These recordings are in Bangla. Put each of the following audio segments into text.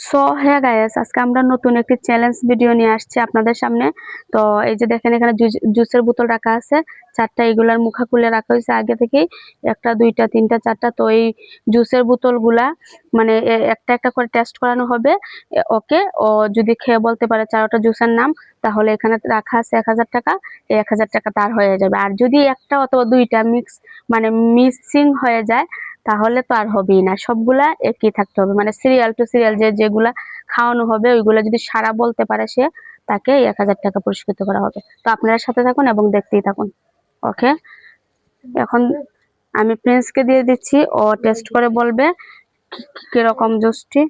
সো হ্যাঁ গাইস আজকে আমরা নতুন একটি চ্যালেঞ্জ ভিডিও নিয়ে আসছি আপনাদের সামনে। তো এই যে দেখেন, এখানে জুস- জুসের বোতল রাখা আছে। চারটা এগুলার মুখা খুলে রাখা হয়েছে আগে থেকেই। একটা, দুইটা, তিনটা, চারটা। তো এই জুসের বোতলগুলা মানে একটা একটা করে টেস্ট করানো হবে। ওকে? ও যদি খেয়ে বলতে পারে চারটা জুসের নাম, তাহলে এখানে রাখা আছে এক হাজার টাকা। এই এক হাজার টাকা তার হয়ে যাবে। আর যদি একটা অথবা দুইটা মিক্স মানে মিক্সিং হয়ে যায় তাহলে তো আর হবেই না। সবগুলা একই থাকতে হবে। মানে সিরিয়াল টু সিরিয়াল যে যেগুলা খাওয়ানো হবে, ওইগুলো যদি সারা বলতে পারে সে, তাকে এক হাজার টাকা পুরস্কৃত করা হবে। তো আপনারা সাথে থাকুন এবং দেখতেই থাকুন। ওকে? এখন আমি প্রিন্সকে দিয়ে দিচ্ছি। ও টেস্ট করে বলবে কীরকম জুসটি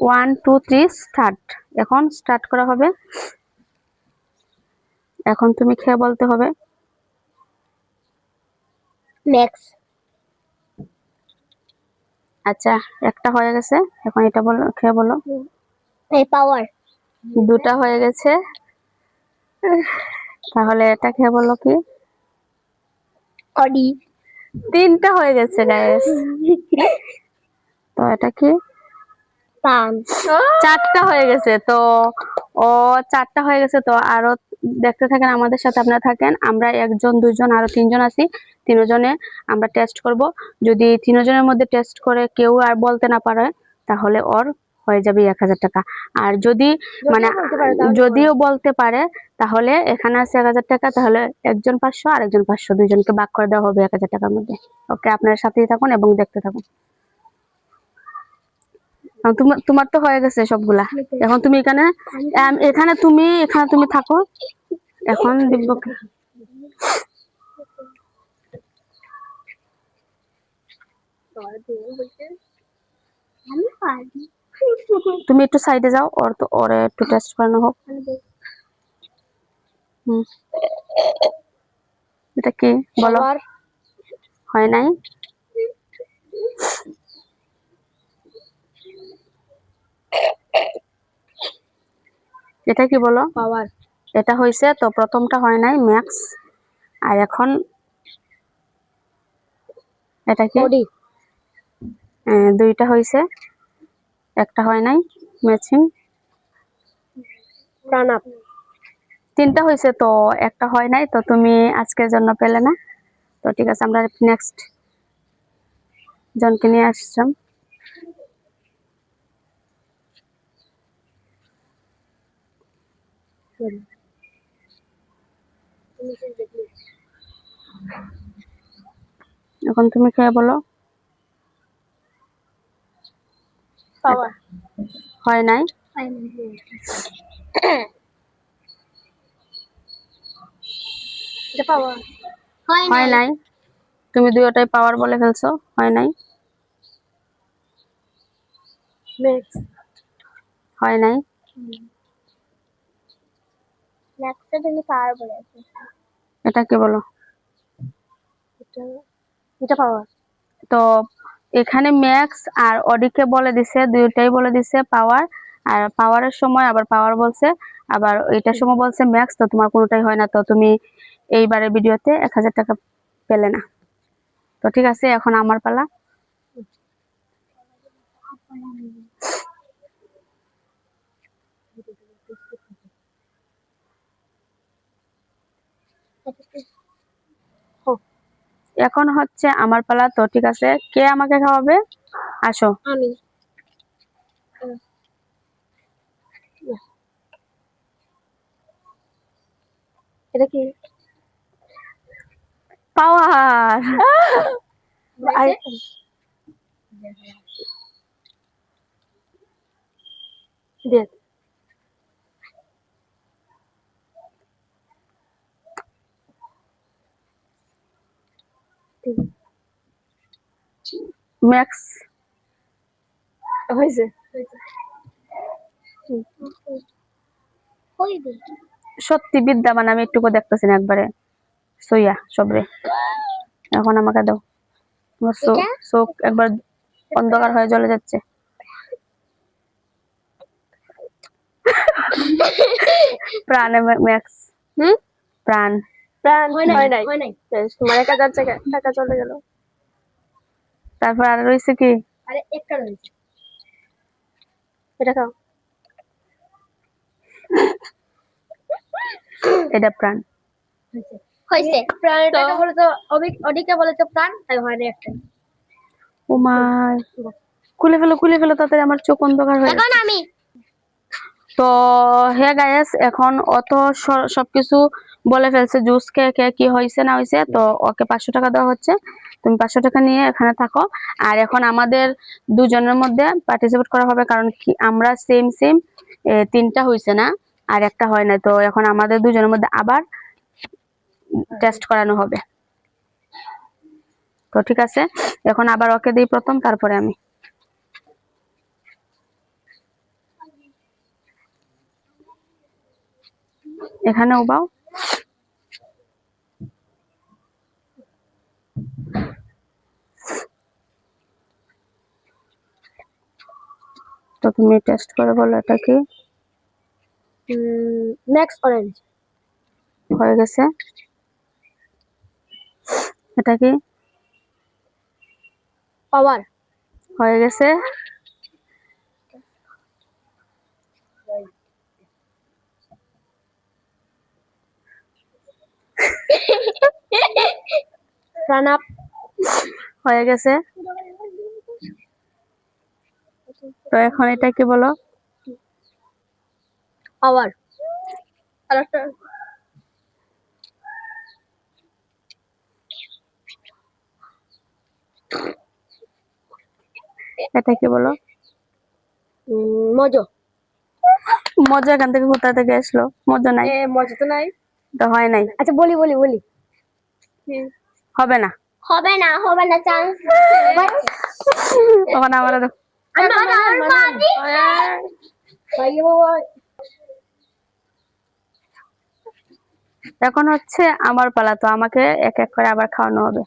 ওয়ান টু থ্রি স্টার্ট এখন স্টার্ট করা হবে। এখন তুমি খেয়ে বলতে হবে। ম্যাক্স আচ্ছা একটা হয়ে গেছে? এখন এটা বলো খেয়ে বলো? এই পাওয়ার দুটা হয়ে গেছে। তাহলে এটা খেয়ে বলো কি? অডি তিনটা হয়ে গেছে গাইস তো এটা কি? পান চারটা হয়ে গেছে তো ও চারটা হয়ে গেছে তো আরও দেখতে থাকেন আমাদের সাথে আপনারা থাকেন। আমরা একজন দুজন আরও তিনজন আছি। তিনজনে আমরা টেস্ট করব। যদি তিনজনের মধ্যে টেস্ট করে কেউ আর বলতে না পারে তাহলে ওর হয়ে যাবে এক হাজার টাকা। আর যদি মানে যদিও বলতে পারে তাহলে এখানে আছে এক হাজার টাকা তাহলে একজন পাঁচশো আর একজন পাঁচশো দুইজনকে ভাগ করে দেওয়া হবে এক হাজার টাকার মধ্যে। ওকে আপনার সাথেই থাকুন এবং দেখতে থাকুন। তোমার তোমার তো হয়ে গেছে সবগুলা। এখন তুমি এখানে এখানে তুমি এখানে তুমি থাকো। এখন দিব্যকে তুমি একটু সাইডে যাও ওর তো ওরে একটু টেস্ট করানো হোক। হুম। এটা কি? বলো। হয় নাই? এটা কি বলো? পাওয়ার। এটা হয়েছে তো প্রথমটা হয় নাই ম্যাক্স। আর এখন এটা কি? দুইটা হয়েছে একটা হয় নাই ম্যাচিং। প্রাণাপ তিনটা হয়েছে তো একটা হয় নাই তো তুমি আজকের জন্য পেলে না। তো ঠিক আছে আমরা নেক্সট জনকে নিয়ে আসছিলাম এখন তুমি খেয়ে বলো। হয় নাই? হয় নাই তুমি দুইটাই পাওয়ার বলে ফেলছো হয় নাই? হয় নাই? ম্যাক্সে তুমি পাওয়ার বলে আছে। এটা কি বলো? এটা পাওয়ার তো এখানে ম্যাক্স আর অডিকে বলে দিছে দুইটাই বলে দিছে পাওয়ার আর পাওয়ারের সময় আবার পাওয়ার বলছে আবার এটার সময় বলছে ম্যাক্স তো তোমার কোনোটাই হয় না। তো তুমি এইবারের ভিডিওতে এক হাজার টাকা পেলে না। তো ঠিক আছে এখন আমার পালা। এখন হচ্ছে আমার পালা তো ঠিক আছে। কে আমাকে খাওয়াবে? আসো। আমি। এটা কি? পাওয়ার। দেখ। ম্যাক্স। হয়েছে। সত্যি বিদ্যামান আমি একটুকু দেখতেছি না একবারে। সইয়া সবরে। এখন আমাকে দাও। তোমার চোখ চোখ একবার অন্ধকার হয়ে জ্বলে যাচ্ছে। প্রাণে ম্যাক্স। হুম? প্রাণ। প্রাণ। হয় নাই হয় নাই। তোমার এক টাকা টাকা চলে গেল। তারপর আর রয়েছে কি? আরে একটা রয়েছে। এটা খাও। এটা প্রাণ। হয়েছে। প্রাণ এটাকে বলে তো বলে প্রাণ তাই হয়নি একটা। ও মা। খুলে ফেলো খুলে ফেলো তাড়াতাড়ি আমার চোখ অন্ধকার হয়ে এখন আমি। তো হে গায়েস এখন অত সবকিছু বলে ফেলছে, জুস কে কে কি হয়েছে না হয়েছে তো ওকে পাঁচশো টাকা দেওয়া হচ্ছে। তুমি পাঁচশো টাকা নিয়ে এখানে থাকো। আর এখন আমাদের দুজনের মধ্যে পার্টিসিপেট করা হবে, কারণ কি, আমরা সেম সেম তিনটা হয়েছে না, আর একটা হয় না তো এখন আমাদের দুজনের মধ্যে আবার টেস্ট করানো হবে। তো ঠিক আছে, এখন আবার ওকে দিই প্রথম, তারপরে আমি। এখানে উবাও তো তুমি টেস্ট করে বলো এটা কি ম্যাক্স অরেঞ্জ হয়ে গেছে। এটা কি পাওয়ার হয়ে গেছে। প্রাণাপ হয়ে গেছে। তো এখন এটা কি বলো আর এটা কি বলো। মজো। মজা এখান থেকে কোথা থেকে আসলো? মজা নাই। মজা তো নাই। তো হয় নাই। আচ্ছা বলি বলি বলি। হবে না। হবে না হবে না চান্স তখন আমার এখন হচ্ছে আমার পালা তো আমাকে এক এক করে আবার খাওয়ানো হবে।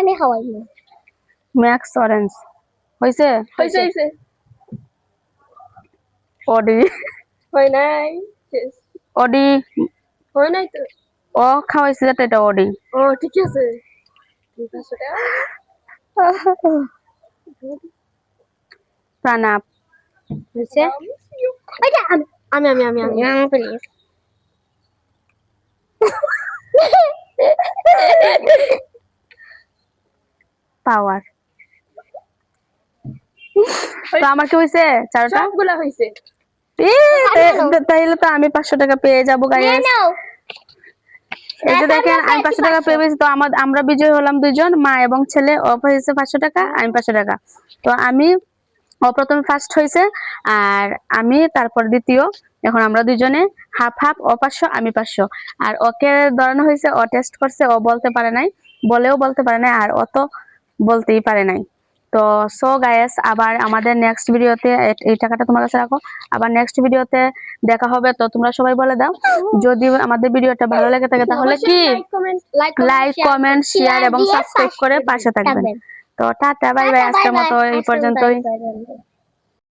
আমি খাওয়াই ম্যাক্স অরেঞ্জ হয়েছে হয়েছে হয়েছে অডি হয় নাই। অডি হয় নাই তো। ও খাওয়াইছে যেটা এটা অডি ও ঠিক আছে। প্রাণাপ হয়েছে? আমি আমি আমি আমি আমি। আমি প্লিজ পাওয়ার তো আমার কি হয়েছে চারটা? সবগুলা হয়েছে তাইলে তো আমি পাঁচশো টাকা পেয়ে যাব গাইস এই দেখেন, আমি পাঁচশো টাকা পেয়ে তো আমার বিজয় হলাম দুইজন, মা এবং ছেলে। পেয়েছে পাঁচশো টাকা, আমি পাঁচশো টাকা। তো আমি ও প্রথমে ফার্স্ট হয়েছে, আর আমি তারপর দ্বিতীয়। এখন আমরা দুজনে হাফ হাফ ও পাঁচশো, আমি পাঁচশো। আর ওকে ধরানো হয়েছে, ও টেস্ট করছে, ও বলতে পারে নাই। বলেও বলতে পারে নাই, আর অত বলতেই পারে নাই। তো সো গায়েস আবার আমাদের নেক্সট ভিডিওতে এই টাকাটা তোমার কাছে রাখো। আবার নেক্সট ভিডিওতে দেখা হবে তো তোমরা সবাই বলে দাও। যদি আমাদের ভিডিওটা ভালো লেগে থাকে তাহলে কি? লাইক কমেন্ট শেয়ার এবং সাবস্ক্রাইব করে পাশে থাকবেন। তো টাটা বাই বাই আজকের মতো এই পর্যন্তই। পর্যন্ত